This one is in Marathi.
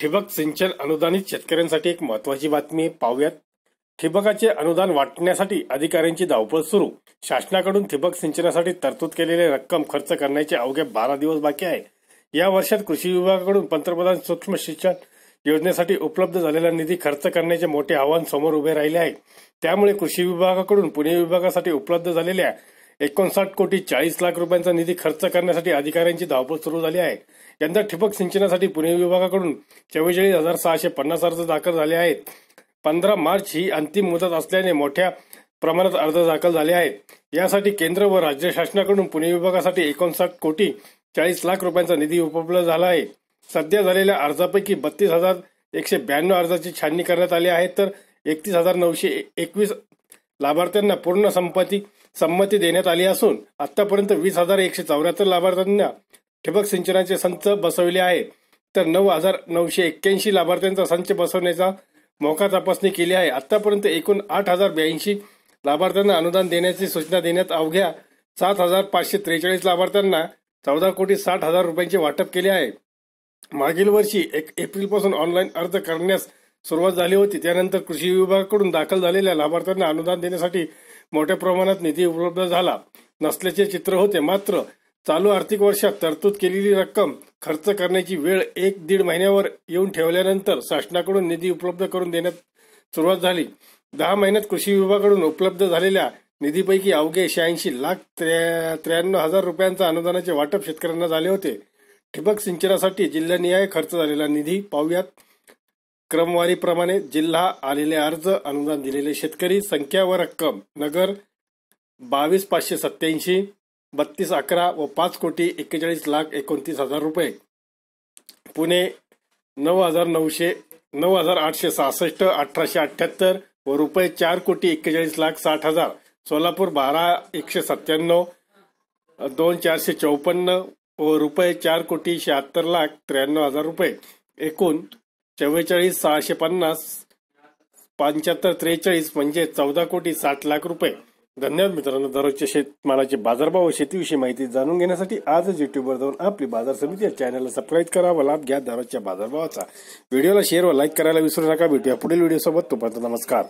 ठिबक सिंचन अनुदानित शेतकऱ्यांसाठी एक महत्वाची बातमी पाहूयात. ठिबकाचे अनुदान वाटण्यासाठी अधिकाऱ्यांची धावपळ सुरू. शासनाकडून ठिबक सिंचनासाठी तरतूद केलेली रक्कम खर्च करण्याचे अवघे बारा दिवस बाकी आहे. या वर्षात कृषी विभागाकडून पंतप्रधान सूक्ष्म सिंचन योजनेसाठी उपलब्ध झालेला निधी खर्च करण्याचे मोठे आव्हान समोर उभे राहिले आहे. त्यामुळे कृषी विभागाकडून पुणे विभागासाठी उपलब्ध झालेल्या एकोणसाठ कोटी चाळीस लाख रुपयांचा निधी खर्च करण्यासाठी अधिकाऱ्यांची धावपळ सुरू झाली आहे. यंदा ठिबक सिंचनासाठी पुणे विभागाकडून चव्वेचाळीस हजार सहाशे पन्नास अर्ज दाखल झाले आहेत. पंधरा मार्च ही अंतिम मुदत असल्याने मोठ्या प्रमाणात अर्ज दाखल झाले आहेत. यासाठी केंद्र व राज्य शासनाकडून पुणे विभागासाठी एकोणसाठ कोटी चाळीस लाख रुपयांचा निधी उपलब्ध झाला आहे. सध्या झालेल्या अर्जापैकी बत्तीस हजार एकशे ब्याण्णव अर्जाची छाननी करण्यात आली आहे तर एकतीस हजार नऊशे एकवीस लाभार्थ्यांना पूर्ण संपत्ती संमती देण्यात आली असून आतापर्यंत वीस हजार एकशे चौऱ्याहत्तर लाभार्थ्यांना ठिबक सिंचनाचे संच बसवले आहे तर नऊ हजार नऊशे एक्क्याऐंशी लाभार्थ्यांचा संच बसवण्याचा मोका तपासणी केली आहे. आतापर्यंत एकूण आठ हजार ब्याऐंशी लाभार्थ्यांना अनुदान देण्याची सूचना देण्यात अवघ्या सात हजार पाचशे त्रेचाळीस लाभार्थ्यांना चौदा कोटी साठ हजार रुपयांचे वाटप केले आहे. मागील वर्षी एक एप्रिलपासून ऑनलाईन अर्ज करण्यास सुरुवात झाली होती. त्यानंतर कृषी विभागाकडून दाखल झालेल्या लाभार्थ्यांना अनुदान देण्यासाठी मोठ्या प्रमाणात निधी उपलब्ध झाला. नसल्याचे चित्र होते. मात्र चालू आर्थिक वर्षात तरतूद केलेली रक्कम खर्च करण्याची वेळ एक दीड महिन्यावर येऊन ठेवल्यानंतर शासनाकडून निधी उपलब्ध करून देण्यात सुरुवात झाली. दहा महिन्यात कृषी विभागाकडून उपलब्ध झालेल्या निधीपैकी अवघे शहाऐंशी लाख त्र्याण्णव हजार रुपयांचा अनुदानाचे वाटप शेतकऱ्यांना झाले होते. ठिबक सिंचनासाठी जिल्हानिहाय खर्च झालेला निधी पाहुयात. क्रमवारीप्रमाणे जिल्हा आलेले अर्ज अनुदान दिलेले शेतकरी संख्या व रक्कम नगर बावीस पाचशे सत्याऐंशी बत्तीस अकरा व पाच कोटी एक्केचाळीस लाख एकोणतीस हजार रुपये. पुणे नऊ हजार नऊशे नऊ हजार आठशे सहासष्ट अठराशे अठ्याहत्तर व रुपये चार कोटी एक्केचाळीस लाख साठ हजार. सोलापूर बारा एकशे सत्त्याण्णव दोन चारशे चौपन्न व रुपये चार कोटी शहात्तर लाख त्र्याण्णव हजार रुपये. एकूण चव्वेचाळीस सहाशे पन्नास पंच्याहत्तर त्रेचाळीस म्हणजे चौदा कोटी साठ लाख रुपये. धन्यवाद मित्रांनो दररोजच्या शेतमालाचे बाजारभाव व शेतीविषयी माहिती जाणून घेण्यासाठी आजच युट्यूबवर जाऊन आपली बाजार समिती या चॅनलला सबस्क्राईब करा व लाभ घ्या दररोजच्या बाजारभावाचा. व्हिडिओला शेअर व लाईक करायला विसरू नका. भेटूया पुढील व्हिडिओ सोबत. तोपर्यंत नमस्कार.